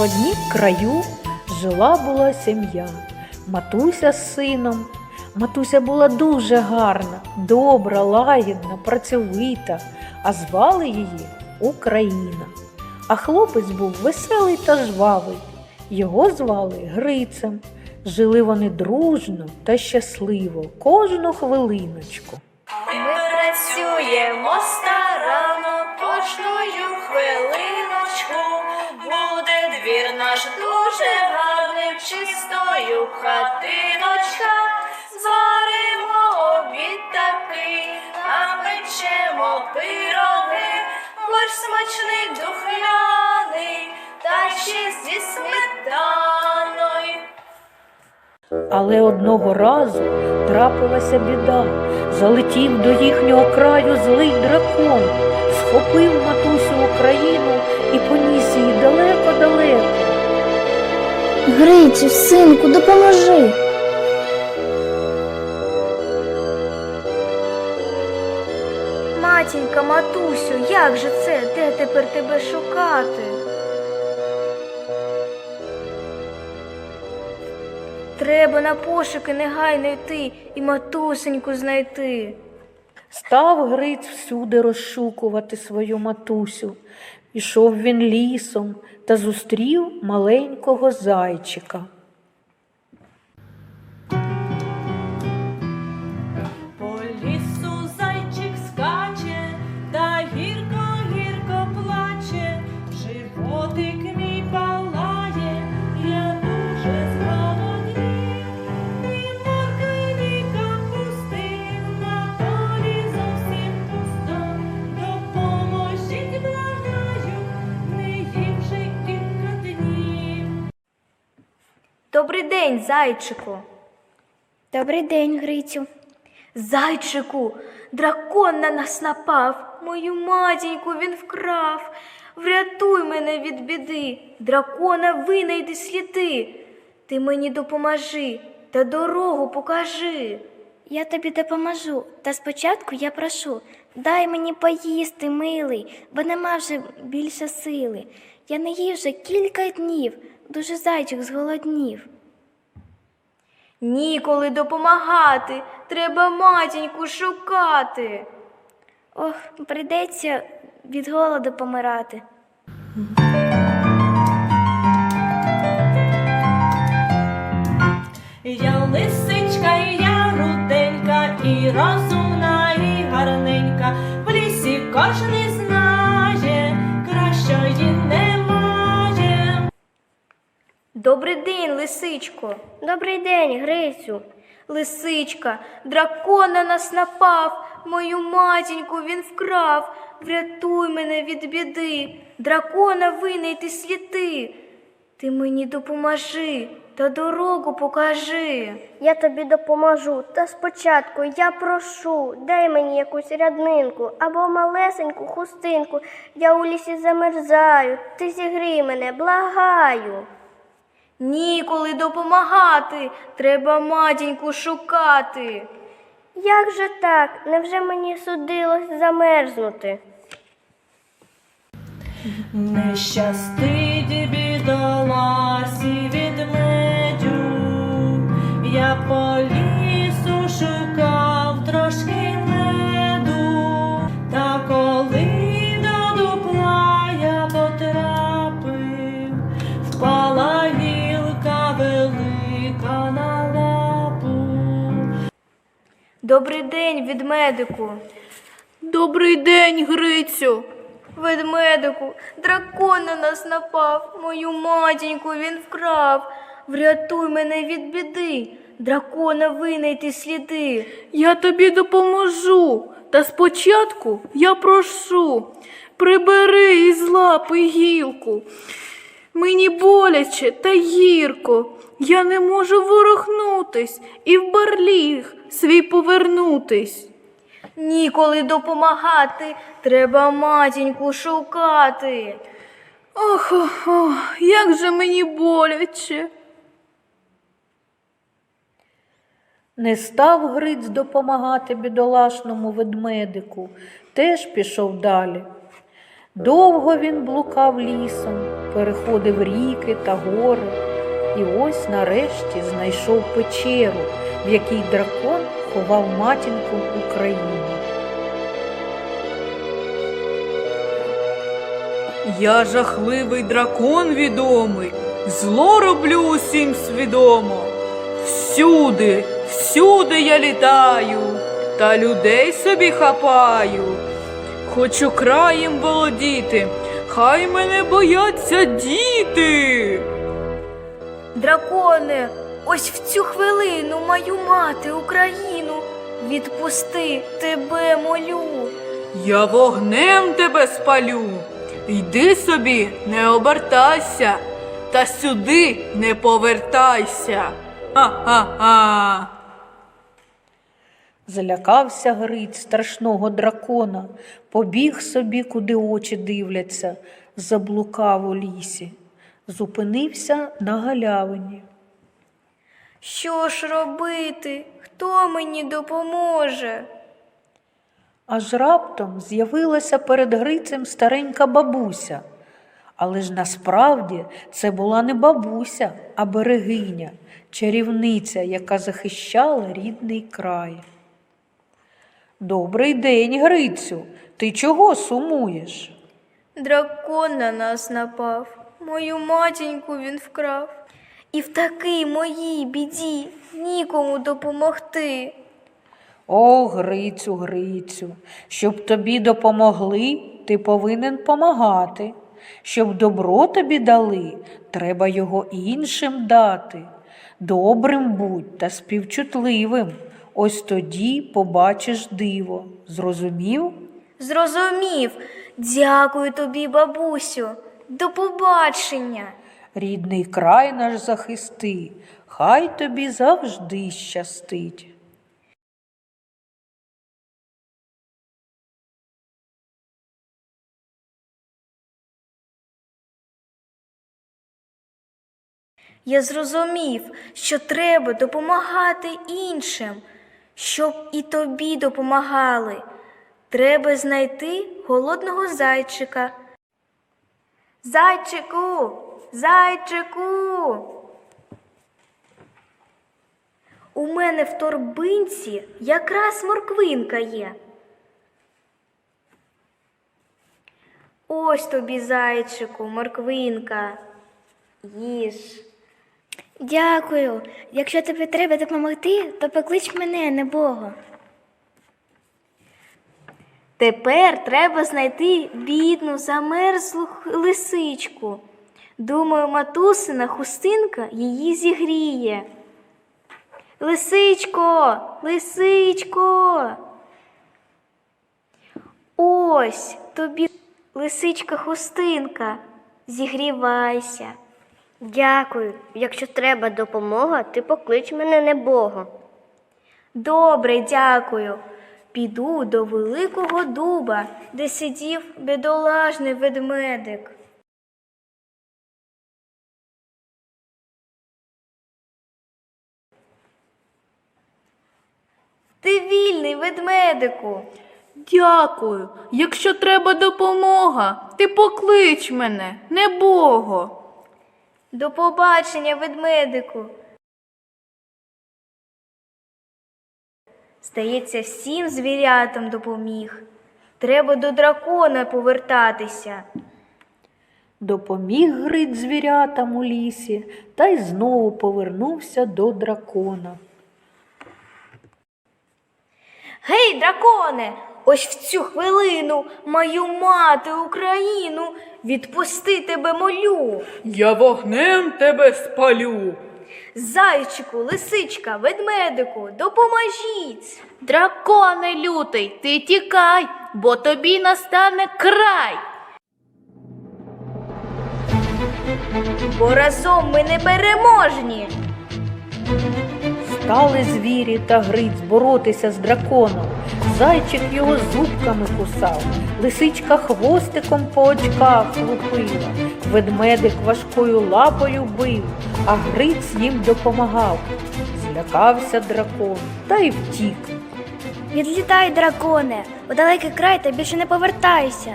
В однім краю жила була сім'я, матуся з сином. Матуся була дуже гарна, добра, лагідна, працьовита, а звали її Україна. А хлопець був веселий та жвавий. Його звали Грицем. Жили вони дружно та щасливо кожну хвилиночку. Ми працюємо старано кожною хвилиночку. Буде двір наш дуже гарним, чистою хатиночка. Зваримо обід такий, напечемо пироги, борщ смачний духмяний, та ще зі сметаною. Але одного разу трапилася біда. Залетів до їхнього краю злий дракон, схопив матусю Україну Грицю, синку, допоможи. Матінка, матусю, як же це? Де тепер тебе шукати? Треба на пошуки негайно йти і матусеньку знайти. Став Гриць всюди розшукувати свою матусю. Ішов він лісом та зустрів маленького зайчика. День, зайчику. Добрий день, Грицю. Зайчику, дракон на нас напав, мою матіньку він вкрав. Врятуй мене від біди, дракона винайди сліди. Ти мені допоможи та дорогу покажи. Я тобі допоможу, та спочатку я прошу, дай мені поїсти, милий, бо нема вже більше сили. Я не їв вже кілька днів, дуже зайчик зголоднів. Ніколи допомагати, треба матіньку шукати. Ох, прийдеться від голоду помирати. Я лисичка, і я руденька, і розумна, Добрий день, лисичко. Добрий день, Грицю. Лисичка, дракон на нас напав, мою матіньку він вкрав. Врятуй мене від біди, дракона винайти сліди. Ти мені допоможи та дорогу покажи. Я тобі допоможу, та спочатку я прошу, дай мені якусь ряднинку або малесеньку хустинку. Я у лісі замерзаю, ти зігрій мене, благаю. Ніколи допомагати, треба матіньку шукати. Як же так? Невже мені судилось замерзнути? Не щастить Добрий день, ведмедику. Добрий день, Грицю. Ведмедику, дракон на нас напав, мою матіньку він вкрав. Врятуй мене від біди, дракона винайти сліди. Я тобі допоможу, та спочатку я прошу, прибери із лапи гілку. Мені боляче та гірко, я не можу ворухнутись і в барліг свій повернутись. Ніколи допомагати, треба матіньку шукати. Ох, ох, ох, як же мені боляче. Не став Гриць допомагати бідолашному ведмедику, теж пішов далі. Довго він блукав лісом, переходив ріки та гори. І ось нарешті знайшов печеру, в якій дракон ховав матінку Україну. Я жахливий дракон відомий, зло роблю усім свідомо. Всюди, всюди я літаю, та людей собі хапаю. Хочу краєм володіти, хай мене бояться діти. Драконе, ось в цю хвилину мою мати Україну. Відпусти, тебе молю. Я вогнем тебе спалю. Йди собі, не обертайся, та сюди не повертайся. Ха-ха-ха. Залякався Гриць страшного дракона, побіг собі, куди очі дивляться, заблукав у лісі, зупинився на галявині. Що ж робити? Хто мені допоможе? Аж раптом з'явилася перед Грицем старенька бабуся. Але ж насправді це була не бабуся, а берегиня, чарівниця, яка захищала рідний край. Добрий день, Грицю. Ти чого сумуєш? Дракон на нас напав, мою матіньку він вкрав. І в такій моїй біді нікому допомогти. О, Грицю, Грицю, щоб тобі допомогли, ти повинен помагати. Щоб добро тобі дали, треба його іншим дати. Добрим будь та співчутливим. Ось тоді побачиш диво. Зрозумів? Зрозумів. Дякую тобі, бабусю. До побачення. Рідний край наш захисти, хай тобі завжди щастить. Я зрозумів, що треба допомагати іншим, щоб і тобі допомагали. Треба знайти голодного зайчика. Зайчику, зайчику. У мене в торбинці якраз морквинка є. Ось тобі, зайчику, морквинка. Їж. Дякую. Якщо тобі треба допомогти, то поклич мене, не Бога. Тепер треба знайти бідну, замерзлу лисичку. Думаю, матусина хустинка її зігріє. Лисичко, лисичко. Ось тобі лисичка хустинка. Зігрівайся. Дякую. Якщо треба допомога, ти поклич мене небого. Добре, дякую. Піду до великого дуба, де сидів бідолажний ведмедик. Ти вільний, ведмедику. Дякую. Якщо треба допомога, ти поклич мене, не Бого. До побачення, ведмедику. Здається, всім звірятам допоміг. Треба до дракона повертатися. Допоміг Гриць звірятам у лісі та й знову повернувся до дракона. Гей, драконе, ось в цю хвилину мою мати Україну відпусти тебе молю. Я вогнем тебе спалю. Зайчику, лисичка, ведмедику, допоможіть. Драконе лютий, ти тікай, бо тобі настане край. Бо разом ми не переможні. Стали звірі та Гриць боротися з драконом. Зайчик його зубками кусав, лисичка хвостиком по очках лупила, ведмедик важкою лапою бив, а Гриць їм допомагав. Злякався дракон та й втік. Відлітай, драконе, у далекий край та більше не повертайся.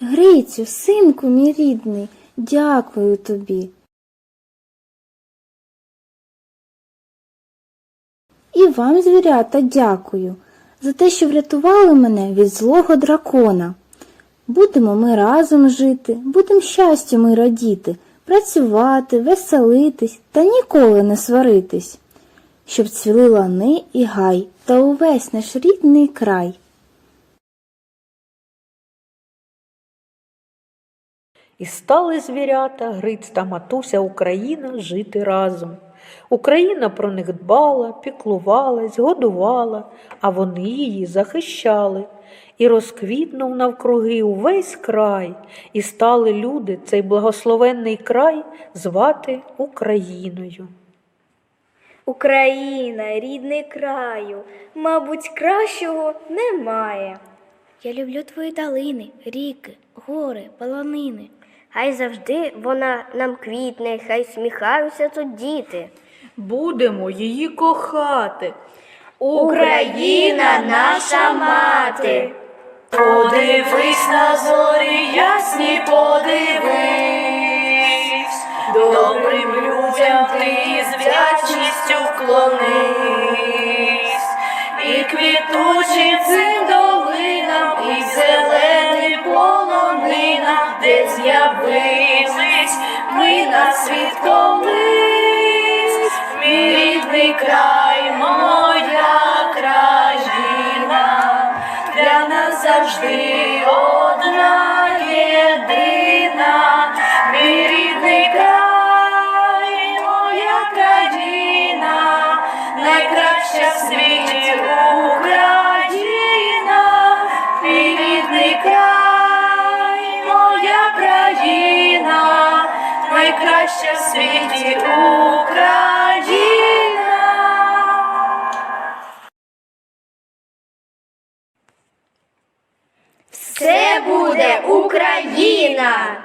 Грицю, синку мій рідний, дякую тобі. І вам, звірята, дякую за те, що врятували мене від злого дракона. Будемо ми разом жити, будемо щастю ми радіти, працювати, веселитись та ніколи не сваритись, щоб цвіли лани і гай та увесь наш рідний край. І стали звірята, Гриць та матуся Україна жити разом. Україна про них дбала, піклувалась, годувала, а вони її захищали. І розквітнув навкруги увесь край, і стали люди цей благословенний край звати Україною. Україна, рідний краю, мабуть, кращого немає. Я люблю твої долини, ріки, гори, полонини. Хай завжди вона нам квітне, хай сміхаються тут діти. Будемо її кохати. Україна наша мати. Подивись на зорі ясні, подивись, добрим людям ти з вдячністю вклонись, і квітучим цим долинам, і зеленим ми на світ колись, мій рідний край, моя країна. Для нас завжди Україна!